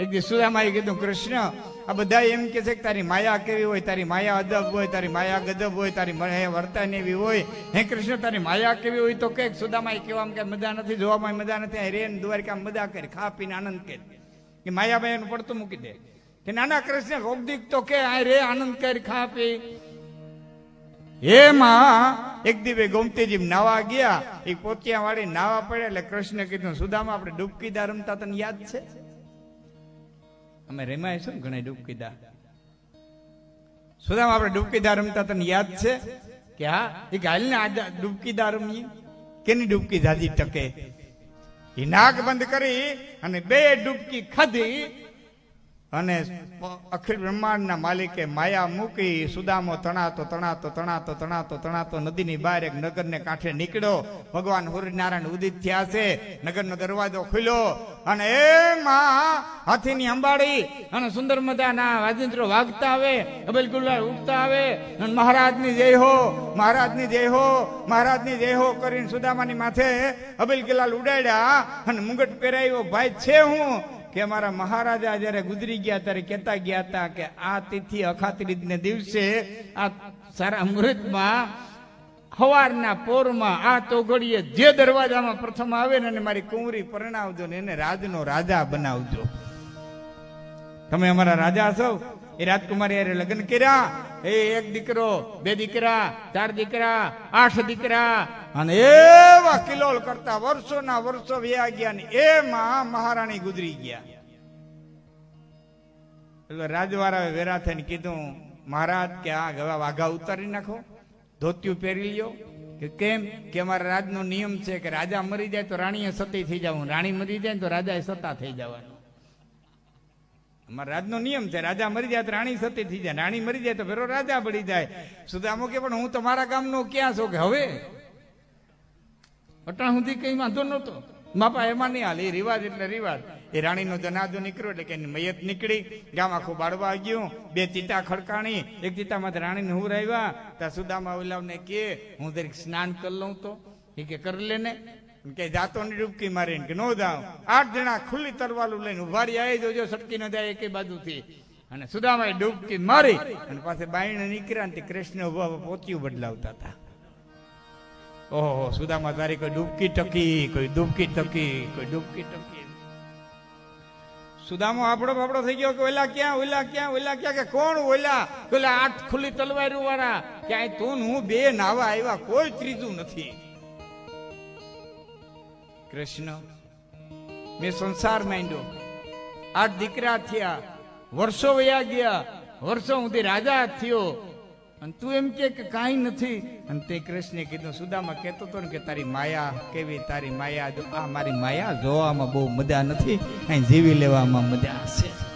એક દિવસ સુદામાએ કીધું, કૃષ્ણ, આ બધા એમ કે છે કે તારી માયા કેવી હોય? તારી માયા અદબ હોય, તારી માયા ગદબ હોય, તારી મ- વર્તન એવી હોય? હે, કૃષ્ણ, તારી માયા કેવી હોય તો કે સુદામાએ કહેવામાં કે મજા નથી, જોવામાં મજા નથી રેન દ્વારકા મજા કરી, ખા પીને આનંદ કરી. કે માયાભાઈ એનું પડતું મૂકી દે. કે નાના કૃષ્ણ રોગદીક તો કે આ રે આનંદ કરી, ખા પી. એમાં એક દિવસે ગોમતીજી નાવા ગયા, એ પોતિયા વાળી નાવા પડે એટલે કૃષ્ણ કીધું, સુદામા આપણે ડૂબકીદા રમતા તને યાદ છે? અમે રેમાય છું ને ઘણા ડૂબકીદા સુદામ આપણે ડૂબકીદા રમતા તને યાદ છે? કે હા, એ હાલ ને આજે ડૂબકીદા રમીએ? કેની ડૂબકી દાદી ટકે? એ નાક બંધ કરી અને બે ડૂબકી ખાધી અને અખિલ બ્રહ્માંડના માલિકે માયા મૂકી સુદામો તણાતો તણાતો તણાતો તણાતો તણાતો નદીની બહાર એક નગરને કાંઠે નીકળ્યો. ભગવાન સૂર્યનારાયણ ઉદિત થયા છે. નગરનો દરવાજો ખુલ્યો. અને એમાં હાથીની અંબાડી અને સુંદર મજાના વાજિંત્રો વાગતા આવે, અબેલ ગુલાલ ઉઠતા આવે. અને મહારાજની જય હો, મહારાજની જય હો, મહારાજની જય હો કરીને સુદામાની માથે અબેલ ગુલાલ ઉડાડ્યા. અને મુગટ પહેરાયો, ભાઈ છે હું. કે અમારા મહારાજા જયારે ગુજરી ગયા ત્યારે કહેતા ગયા હતા કે આ તિથિ અખાત્રીજને દિવસે આ સારા અમૃતમાં, હવારના પોરમાં આ તોગડીએ જે દરવાજામાં પ્રથમ આવે ને એને મારી કુંવરી પરણાવજો ને એને રાજનો રાજા બનાવજો. તમે અમારા રાજા છો? એ રાજકુમારી હારે લગ્ન કર્યા. એ એક દીકરો, બે દીકરા, ચાર દીકરા, આઠ દીકરા. અને એવા કિલોલ કરતા વર્ષોના વર્ષો વ્યા ગયા ને એમાં મહારાણી ગુજરી ગયા. એટલે રાજવાળાએ વેરા થઈને કીધું, મહારાજ, કે આ ગવા વાઘા ઉતારી નાખો. ધોતિયું પહેરી લ્યો. કે કેમ? કે અમારા રાજનો નિયમ છે કે રાજા મરી જાય તો રાણીએ સતી થઈ જવું રાણી મરી જાય તો રાજાએ સતા થઈ જવાનું. અમારા રાજનો નિયમ છે, રાજા મરી જાય તો રાણી સતી થઈ જાય, રાણી મરી જાય તો ફેરો રાજા બળી જાય. સુદામો કે પણ હું તમારા ગામનો ક્યાં છો કે હવે? અટાણ સુધી કઈ વાંધો નહોતો. બાપા એમાં નહીં હાલ, એ રિવાજ એટલે રિવાજ. એ રાણીનો જનાજો નીકળ્યો એટલે કે એની મયત નીકળી, ગામ આખું બાળવા ગયું, બે ચિતા ખડકાણી, એક ચિતામાંથી રાણીને હું આવ્યા ત્યાં સુદામા ઓલાવને કે, હું દરેક સ્નાન કરી લઉં તો. એ કે, કરી લે ને. કે જાતો ની ડૂબકી મારીને કે નો જાઉં. આઠ જણા ખુલ્લી તરવાલું લઈને ઉભારી આવી જોજો સટકી ન જાય એકે બાજુથી. અને સુદામાએ ડૂબકી મારી અને પાસે બાયણ નીકળ્યા ને કૃષ્ણ ઊભા બદલાવતા હતા. ઓહો, સુદામા તારી કોઈ ડૂબકી ટકી, કોઈ ડૂબકી ટકી, કોઈ ડૂબકી ટકી. સુદામો આપડો બાપડો થઈ ગયો કે ઓલા ક્યાં ઓલા ક્યાં ઓલા ક્યાં, કે કોણ ઓલા? ઓલા આઠ ખુલ્લી તલવારી વાળા ક્યાંય તું હું બે નાવા આવ્યા, કોઈ ત્રીજું નથી. કૃષ્ણ. મેં સંસાર માંડ્યો. આઠ દીકરા થયા. વર્ષો વયા ગયા. વર્ષો સુધી રાજા થયો. અને તું એમ કે કે કાંઈ નથી. અને તે કૃષ્ણે કીધું, સુદામાં, કહેતો હતો ને કે તારી માયા કેવી? તારી માયા જો, આ મારી માયા જોવામાં બહુ મજા નથી. અહીં જીવી લેવામાં મજા હશે